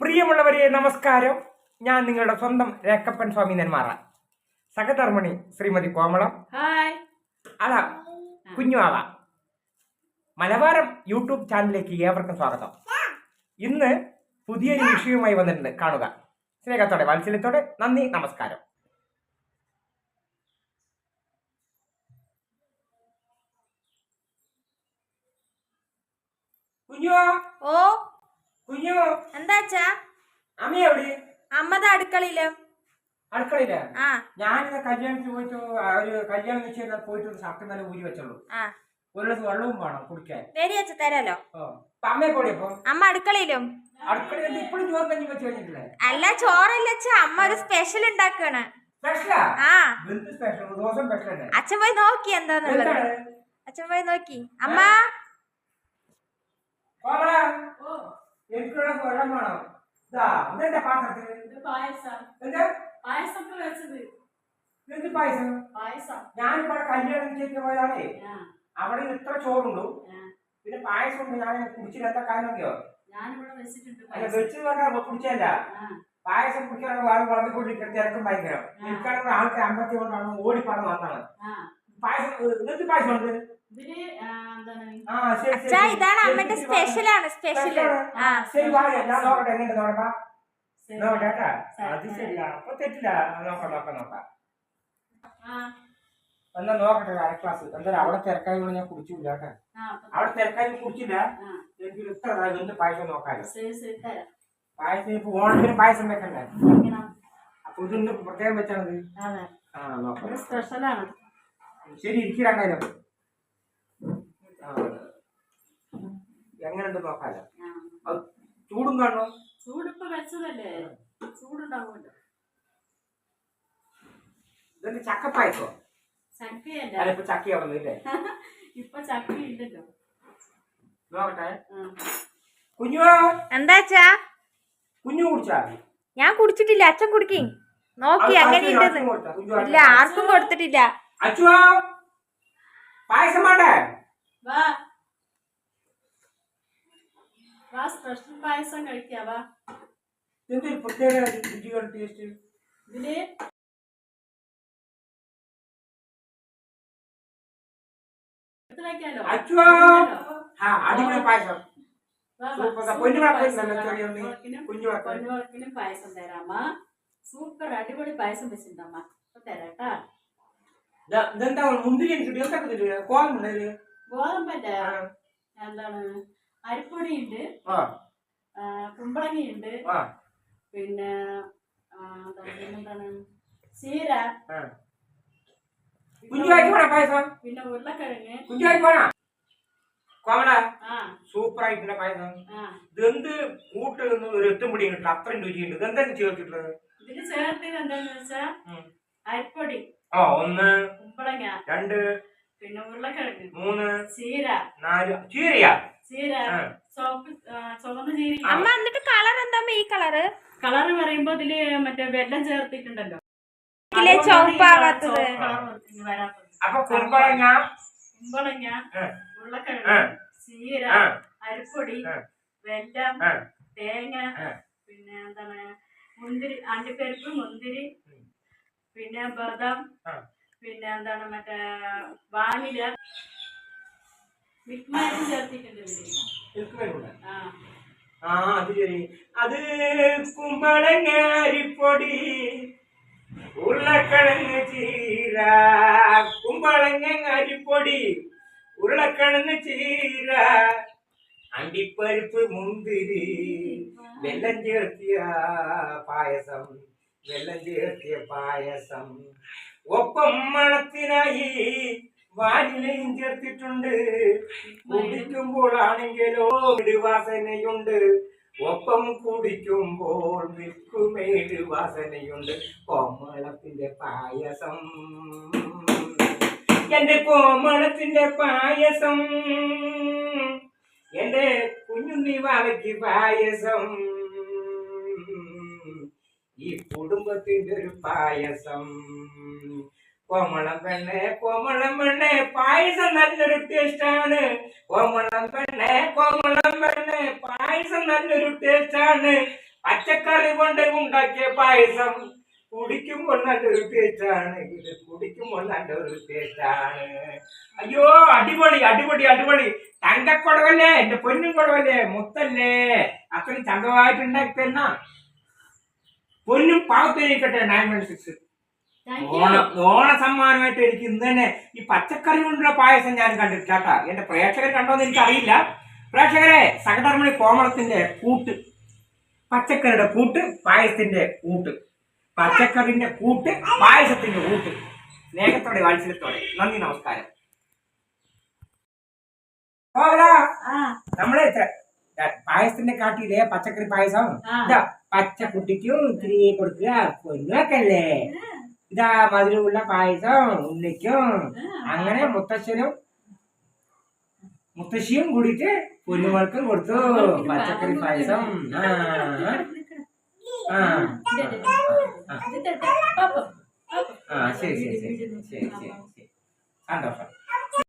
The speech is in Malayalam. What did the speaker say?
പ്രിയമുള്ളവരെ നമസ്കാരം. ഞാൻ നിങ്ങളുടെ സ്വന്തം രേഖപ്പൻ സ്വാമി നെന്മാറ. സഹധർമ്മണി ശ്രീമതി കോമളം. അതാ കുഞ്ഞു കുഞ്ഞുമാവ മലബാരം യൂട്യൂബ് ചാനലിലേക്ക് ഏവർക്കും സ്വാഗതം. ഇന്ന് പുതിയൊരു വിഷയവുമായി വന്നിട്ടുണ്ട്. കാണുക. സ്നേഹത്തോടെ വാത്സല്യത്തോടെ നന്ദി നമസ്കാരം. കുഞ്ഞു ഓ. കുഞ്ഞു എന്താച്ചാ അമ്മ എവിടെ? അമ്മത അടുക്കളയിൽ. അടുക്കളയില്ല ആ. ഞാനിന്ന് കല്യാണത്തിന് പോയിട്ട് ഒരു കല്യാണം നിശ്ചയം പോയിട്ട് ഒരു ഷർട്ട് നല്ല ഊരി വെച്ചുള്ളൂ ഒരു ഗ്ലാസ് വെള്ളവും വേണം കുടിക്കാൻ. അച്ഛ തരാലോ. അമ്മയെ കൂടി അമ്മ അടുക്കളയിലും. അടുക്കളയിൽ ഇപ്പോഴും ചോറ് കഞ്ഞി വെച്ച് കഴിഞ്ഞിട്ടില്ലേ? അല്ല ചോറല്ല അമ്മ ഒരു സ്പെഷ്യൽ ഉണ്ടാക്കാണ്. അച്ഛൻ പോയി നോക്കി എന്താന്നുള്ളത്. അച്ഛൻ പോയി നോക്കി. അമ്മ കോമള എനിക്കുള്ള വെള്ളം വേണം. ഇതാ ഇതെന്താ പാത്രത്തിൽ ഇത് പായസം. എന്താ? വെച്ചത് എന്ത് പായസം? പായസം. ഞാനിവിടെ കല്യാണം പോയതാണേ. ആ, അവിടെ ഇത്ര ചോറുണ്ടു. പിന്നെ പായസം ഉണ്ട് ഞാൻ കുടിച്ചില്ലാത്ത എന്താ പായസം. വെച്ച് വേണ്ട കുടിച്ചല്ല പായസം കുടിക്കാൻ വേറെ വളർന്നുകൊണ്ടിരിക്കുന്ന തിരക്കും ഭയങ്കരം. എനിക്കാണെങ്കിൽ ആൾക്കാർ അമ്പത്തി കൊണ്ടാണ് ഓടിപ്പറന്ന് വന്നാണ്. പായസം എന്ത് പായസം ഉണ്ട് ഇതാണ് അമ്മന്റെ സ്പെഷ്യൽ ആണ് സ്പെഷ്യൽ ആ ശരി വാ ഞാൻ നോക്കട്ടെ എങ്ങനെ നോക്കാം ശരി. നോക്കട്ടെ അത് ശരിയാ അപ്പൊ തെറ്റില്ല നോക്കാം നോക്കാം നോക്കാം ആ, എന്നാ നോക്കട്ടെ അര ക്ലാസ് എന്തായാലും അവിടെ തിരക്കായതുകൊണ്ട് ഞാൻ കുടിച്ചില്ല കേട്ടോ. അവിടെ തിരക്കായി കുടിച്ചില്ല. എനിക്ക് ഇത്ര എന്ത് പായസം നോക്കാലോ. ശരി, ശരി, തരാം. പായസം ഇപ്പൊ ഓണത്തിന് പായസം വെക്കണ്ടേ. അപ്പൊ ഇതൊന്ന് പ്രത്യേകം വെച്ചാണത് ആ നോക്കാം സ്പെഷ്യലാണ് ശരി ഇരിക്കണ്ടായാലും എങ്ങനെയുണ്ട് നോക്കാലോ. അത് ചൂടും കാണോ ചൂടിപ്പോ വെച്ചതല്ലേ ചൂടുണ്ടാവുമല്ലോ. ഇതെന്റെ ചക്കപ്പായസോ ചക്കയല്ല? അല്ല ഇപ്പൊ ചക്ക അവിടെ ഇപ്പൊ ചക്ക ഇല്ലല്ലോ നോക്കട്ടെ. കുഞ്ഞു എന്താച്ചാ കുഞ്ഞു കുടിച്ചാ ഞാൻ കുടിച്ചിട്ടില്ല. അച്ഛൻ കുടിക്കി. നോക്കി അങ്ങനെ ഉണ്ടെന്ന്. ഇല്ല ആർക്കും കൊടുത്തിട്ടില്ല. അച്ഛോ പായസം വേണ്ടേ? വാ സ്പെഷ്യൽ പായസം കഴിക്കാവാ. എന്തൊരു പ്രത്യേക ടേസ്റ്റ് ഇതിൽ അടിപൊളി പായസം. വാ, വാ. സൂപ്പർ. പായസം. അടിപൊളി പായസം വെച്ചിട്ടുണ്ടമ്മ. തരാട്ടാ. മുന്തിരി. ഗോതമ്പല്ല. എന്താണ്? അരിപ്പൊടി ഉണ്ട് ആ കുമ്പളങ്ങയുണ്ട്. പിന്നെ എന്താണ്, ചീര. പിന്നെ ഉരുളക്കിഴങ്ങ്. സൂപ്പർ ആയിട്ടുള്ള പായസം. ഇതെന്ത് കൂട്ട് ഒരു എത്തും പിടിയും കിട്ടില്ല. അത്രയും രുചിയുണ്ട്. ഇതെന്താ ചേർത്തിട്ടുള്ളത്? ഇതിന് ചേർത്തത് എന്താന്ന് വെച്ചാ. അരിപ്പൊടി. ആ ഒന്ന് കുമ്പളങ്ങ. രണ്ട് പിന്നെ ഉരുളക്കിഴങ്ങ്. മൂന്ന് ചീര. നാല്. ചീരയാ? അമ്മ എന്നിട്ട് കളർ എന്താ ഈ കളറ് കളറ് പറയുമ്പോ ഇതിൽ മറ്റേ വെള്ളം ചേർത്തിട്ടുണ്ടല്ലോ. ചുവപ്പാകാത്തത്. കളർ അപ്പൊ കുമ്പളങ്ങ കുമ്പളങ്ങ ഉരുളക്കിഴങ്ങ് ചീര അരിപ്പൊടി വെല്ലം തേങ്ങ പിന്നെ എന്താണ്? മുന്തിരി അണ്ടിപ്പരിപ്പ് മുന്തിരി. പിന്നെ ബദാം പിന്നെ എന്താണ് മറ്റേ വാനില മിക്മാരും ചേർത്തിട്ടുണ്ട് ഇതിൽ എനിക്ക് വരുന്നുണ്ട് ആ. അത് ശരി. അത് കുമ്പളങ്ങ അരിപ്പൊടി ഉരുളക്കിഴങ്ങ് ചീര കുമ്പളങ്ങ അരിപ്പൊടി ഉരുളക്കിഴങ്ങ് ചീര അണ്ടിപ്പരിപ്പ് മുന്തിരി വെള്ളം ചേർത്തിയ പായസം വെള്ളം ചേർത്തിയ പായസം. ഒപ്പം മണത്തിനായി വാനിലയും ചേർത്തിട്ടുണ്ട്. കുടിക്കുമ്പോഴാണെങ്കിലോ വാസനയുണ്ട് ഒപ്പം കുടിക്കുമ്പോൾ വിൽക്കുമേട് വാസനയുണ്ട് കോമളത്തിന്റെ പായസം. എന്റെ കോമളത്തിന്റെ പായസം. എന്റെ കുഞ്ഞുണ്ണി വാലയ്ക്ക് പായസം. ഈ കുടുംബത്തിന്റെ ഒരു പായസം. കോമളം പെണ്ണെ കോമളം പെണ്ണെ പായസം നല്ലൊരു ടേസ്റ്റാണ് കോമളം പെണ്ണെ കോമളം പെണ്ണെ പായസം നല്ലൊരു ടേസ്റ്റാണ് പച്ചക്കറി കൊണ്ട് ഉണ്ടാക്കിയ പായസം കുടിക്കുമ്പോൾ നല്ലൊരു ടേസ്റ്റാണ് ഇത് കുടിക്കുമ്പോൾ നല്ലൊരു ടേസ്റ്റാണ് അയ്യോ അടിപൊളി അടിപൊളി അടിപൊളി. തങ്കക്കുടവല്ലേ എന്റെ പൊന്നും കുടവല്ലേ മുത്തല്ലേ. അത്രയും ചന്തമായിട്ട് ഉണ്ടാക്കി തന്ന പൊന്നും പാവത്തിരിക്കട്ടെ നയൻ വൺ സിക്സ് ഓണ സമ്മാനമായിട്ട് എനിക്ക് ഇന്ന് തന്നെ ഈ പച്ചക്കറി കൊണ്ടുള്ള പായസം ഞാൻ കണ്ടിട്ടാ എന്റെ പ്രേക്ഷകർ കണ്ടോന്ന് എനിക്കറിയില്ല. പ്രേക്ഷകരെ സഹധർമ്മിണി കോമളത്തിന്റെ കൂട്ട് പച്ചക്കറിയുടെ കൂട്ട് പായസത്തിന്റെ കൂട്ട്. പച്ചക്കറിന്റെ കൂട്ട് പായസത്തിന്റെ കൂട്ട്. സ്നേഹത്തോടെ വാത്സല്യത്തോടെ. നന്ദി നമസ്കാരം. നമ്മളെ പായസത്തിന്റെ കാട്ടിയില്ലേ? പച്ചക്കറി പായസം? പച്ച കുട്ടിക്കും പച്ചക്കുട്ടിക്കും ഇത്തിരി കൊടുക്കുക പൊന്നൊക്കല്ലേ ഇതാ മധുരമുള്ള പായസം ഉണ്ണിക്കും. അങ്ങനെ മുത്തശ്ശനും മുത്തശ്ശിയും കൂടിയിട്ട് കുഞ്ഞുമൾക്കും കൊടുത്തു. പച്ചക്കറി പായസം. ആ. ശരി ശരി ശരി ശരി ശരി. സന്തോഷം.